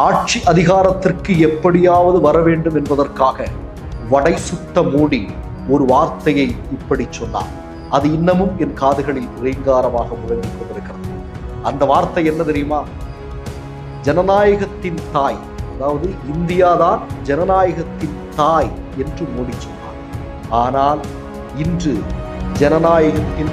ஆட்சி அதிகாரத்திற்கு எப்படியாவது வர வேண்டும் என்பதற்காக வடை சுட்ட மோடி ஒரு வார்த்தையை இப்படி சொன்னார். அது இன்னமும் என் காதுகளில் ரீங்காரமாக முழங்கிக் கொண்டிருக்கிறது. அந்த வார்த்தை என்ன தெரியுமா? ஜனநாயகத்தின் தாய் அதாவது இந்தியாதான் ஜனநாயகத்தின் தாய் என்று மோடி சொன்னார். ஆனால் இன்று ஜனநாயகத்தின்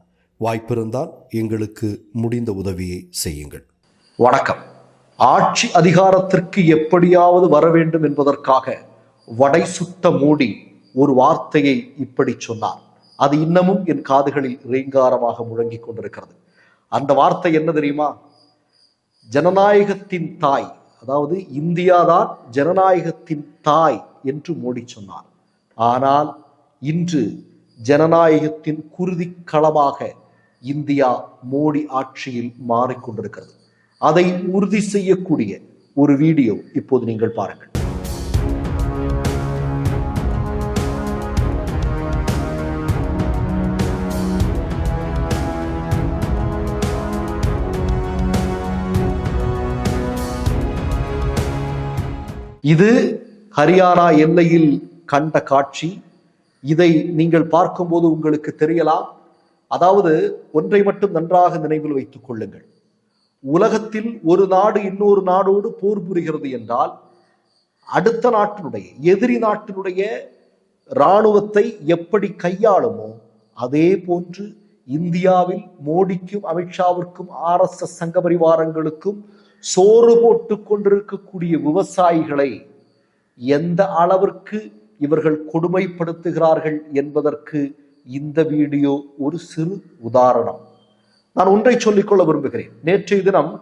வாய்ப்பிருந்தால் எங்களுக்கு முடிந்த உதவியை செய்யுங்கள். வணக்கம். ஆட்சி அதிகாரத்திற்கு எப்படியாவது வர வேண்டும் என்பதற்காக வடை சுத்த மூடி ஒரு வார்த்தையை இப்படி சொன்னார். அது இன்னமும் என் காதுகளில் ரீங்காரமாக முழங்கிக் கொண்டிருக்கிறது. அந்த வார்த்தை என்ன தெரியுமா? ஜனநாயகத்தின் தாய் அதாவது இந்தியாதான் ஜனநாயகத்தின் தாய் என்று மோடி சொன்னார். ஆனால் இன்று ஜனநாயகத்தின் குருதி களமாக இந்தியா மோடி ஆட்சியில் மாறிக்கொண்டிருக்கிறது. அதை உறுதி செய்யக்கூடிய ஒரு வீடியோ இப்போது நீங்கள் பாருங்கள். இது ஹரியானா எல்லையில் கண்ட காட்சி. இதை நீங்கள் பார்க்கும்போது உங்களுக்கு தெரியலாம். அதாவது ஒன்றை மட்டும் நன்றாக நினைவில் வைத்துக் கொள்ளுங்கள். உலகத்தில் ஒரு நாடு இன்னொரு நாடோடு போர் புரிகிறது என்றால் அடுத்த நாட்டினுடைய எதிரி நாட்டினுடைய இராணுவத்தை எப்படி கையாளுமோ அதே போன்று இந்தியாவில் மோடிக்கும் அமித்ஷாவிற்கும் ஆர் எஸ் எஸ் சங்க பரிவாரங்களுக்கும் சோறு போட்டு கொண்டிருக்கக்கூடிய விவசாயிகளை எந்த அளவிற்கு இவர்கள் கொடுமைப்படுத்துகிறார்கள் என்பதற்கு இந்த வீடியோ ஒரு சிறு உதாரணம். நான் ஒன்றை சொல்லிக்கொள்ள விரும்புகிறேன். நேற்றைய தினம்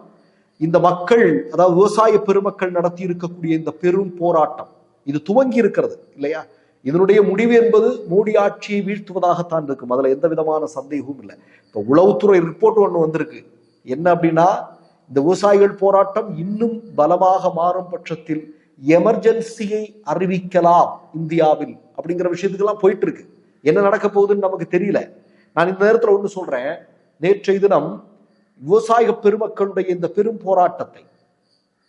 இந்த மக்கள் அதாவது விவசாய பெருமக்கள் நடத்தி இருக்கக்கூடிய இந்த பெரும் போராட்டம் இது துவங்கி இருக்கிறது இல்லையா? இதனுடைய முடிவு என்பது மோடி ஆட்சியை வீழ்த்துவதாகத்தான் இருக்கும். அதுல எந்த விதமான சந்தேகமும் இல்லை. இப்ப உளவுத்துறை ரிப்போர்ட் ஒன்று வந்திருக்கு. என்ன அப்படின்னா இந்த விவசாயிகள் போராட்டம் இன்னும் பலமாக மாறும் பட்சத்தில் எமர்ஜென்சியை அறிவிக்கலாம் இந்தியாவில் அப்படிங்கிற விஷயத்துக்கெல்லாம் போயிட்டு இருக்கு. என்ன நடக்க போகுதுன்னு நமக்கு தெரியல. நான் இந்த நேரத்தில் ஒன்று சொல்றேன். நேற்றைய தினம் விவசாய பெருமக்களுடைய இந்த பெரும் போராட்டத்தை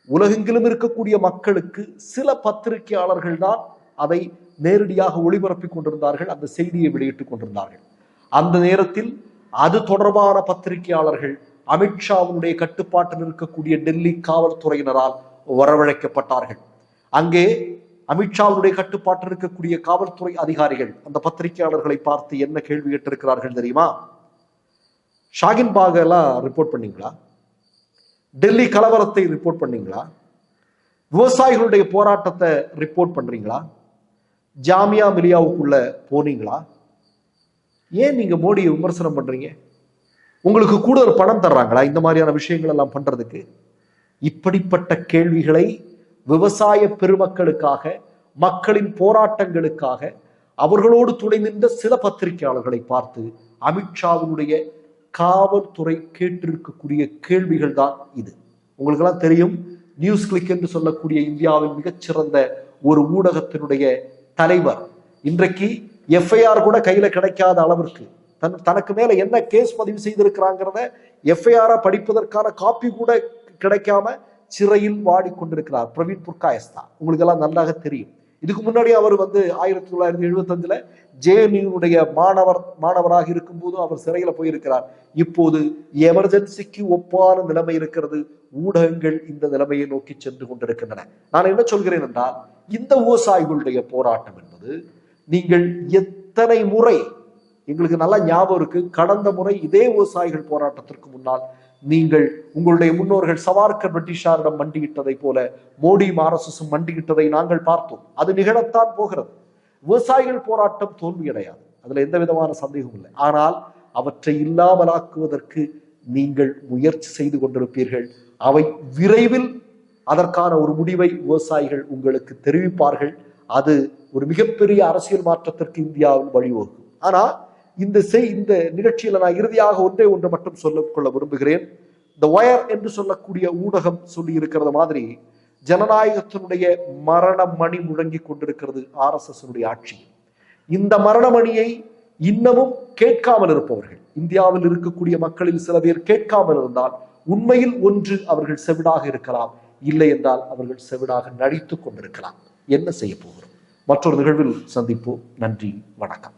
உலகெங்கிலும் இருக்கக்கூடிய மக்களுக்கு சில பத்திரிகையாளர்கள் தான் அதை நேரடியாக ஒளிபரப்பி கொண்டிருந்தார்கள் அந்த செய்தியை வெளியிட்டுக் கொண்டிருந்தார்கள். அந்த நேரத்தில் அது தொடர்பான பத்திரிகையாளர்கள் அமித்ஷாவுடைய கட்டுப்பாட்டில் இருக்கக்கூடிய டெல்லி காவல்துறையினரால் வரவழைக்கப்பட்டார்கள். அங்கே அமித்ஷாவுடைய கட்டுப்பாட்டில் இருக்கக்கூடிய காவல்துறை அதிகாரிகள் அந்த பத்திரிகையாளர்களை பார்த்து என்ன கேள்வி கேட்டிருக்கிறார்கள் தெரியுமா? ஷாகின் பாகெல்லாம் ரிப்போர்ட் பண்ணீங்களா? டெல்லி கலவரத்தை ரிப்போர்ட் பண்ணீங்களா? விவசாயிகளுடைய போராட்டத்தை ரிப்போர்ட் பண்றீங்களா? ஜாமியா மிலியாவுக்குள்ள போனீங்களா? ஏன் நீங்க மோடியை விமர்சனம் பண்றீங்க? உங்களுக்கு கூடுதல் பணம் தர்றாங்களா? இந்த மாதிரியான விஷயங்கள் எல்லாம் பண்றதுக்கு? இப்படிப்பட்ட கேள்விகளை விவசாய பெருமக்களுக்காக மக்களின் போராட்டங்களுக்காக அவர்களோடு துணை நின்ற சில பத்திரிகையாளர்களை பார்த்து அமித்ஷாவினுடைய காவல்துறை கேட்டிருக்கக்கூடிய கேள்விகள் தான் இது. உங்களுக்கெல்லாம் தெரியும் நியூஸ் கிளிக் என்று சொல்லக்கூடிய இந்தியாவின் மிகச்சிறந்த ஒரு ஊடகத்தினுடைய தலைவர். இன்றைக்கு எஃப்ஐஆர் கூட கையில கிடைக்காத அளவிற்கு தன் தனக்கு மேல என்ன கேஸ் பதிவு செய்திருக்கிறாங்கிறத எஃப்ஐஆரா படிப்பதற்கான காப்பி கூட கிடைக்காம சிறையில் வாடிக்கொண்டிருக்கிறார். பிரவீன் புர்காயஸ்தா உங்களுக்கு எல்லாம் நன்றாக தெரியும். இதுக்கு முன்னாடி அவர் வந்து ஆயிரத்தி தொள்ளாயிரத்தி எழுபத்தஞ்சுல ஜேஎன்யூனுடைய மாணவர் மாணவராக இருக்கும்போது அவர் சிறையில போயிருக்கிறார். இப்போது எமர்ஜென்சிக்கு ஒப்பான நிலைமை இருக்கிறது. ஊடகங்கள் இந்த நிலைமையை நோக்கி சென்று கொண்டிருக்கின்றன. நான் என்ன சொல்கிறேன் என்றால் இந்த விவசாயிகளுடைய போராட்டம் என்பது நீங்கள் எத்தனை முறை எங்களுக்கு நல்லா ஞாபகம் இருக்கு கடந்த முறை இதே விவசாயிகள் போராட்டத்திற்கு முன்னால் நீங்கள் உங்களுடைய முன்னோர்கள் சவார்கர் பிரிட்டிஷாரிடம் மண்டியிட்டதை போல மோடியும் ஆர்எஸ்எஸும் மண்டியிட்டதை நாங்கள் பார்த்தோம். அது நிகழத்தான் போகிறது. விவசாயிகள் போராட்டம் தோல்வியடையாது. அதுல எந்த விதமான சந்தேகமும் இல்லை. ஆனால் அவற்றை இல்லாமலாக்குவதற்கு நீங்கள் முயற்சி செய்து கொண்டிருப்பீர்கள். அவை விரைவில் அதற்கான ஒரு முடிவை விவசாயிகள் உங்களுக்கு தெரிவிப்பார்கள். அது ஒரு மிகப்பெரிய அரசியல் மாற்றத்திற்கு இந்தியாவில் வழிவகுக்கும். ஆனால் இந்த செய் இந்த நிகழ்ச்சியில நான் இறுதியாக ஒன்றே ஒன்று மட்டும் சொல்லிக்கொள்ள விரும்புகிறேன். இந்த ஒயர் என்று சொல்லக்கூடிய ஊடகம் சொல்லி இருக்கிறது மாதிரி ஜனநாயகத்தினுடைய மரண மணி முழங்கி கொண்டிருக்கிறது ஆர்எஸ்எஸ் ஆட்சி. இந்த மரணமணியை இன்னமும் கேட்காமல் இருப்பவர்கள் இந்தியாவில் இருக்கக்கூடிய மக்களில் சில பேர் கேட்காமல் இருந்தால் உண்மையில் ஒன்று அவர்கள் செவிடாக இருக்கலாம் இல்லை என்றால் அவர்கள் செவிடாக நடித்துக் கொண்டிருக்கலாம். என்ன செய்ய போகிறோம்? மற்றொரு நிகழ்வில் சந்திப்போம். நன்றி வணக்கம்.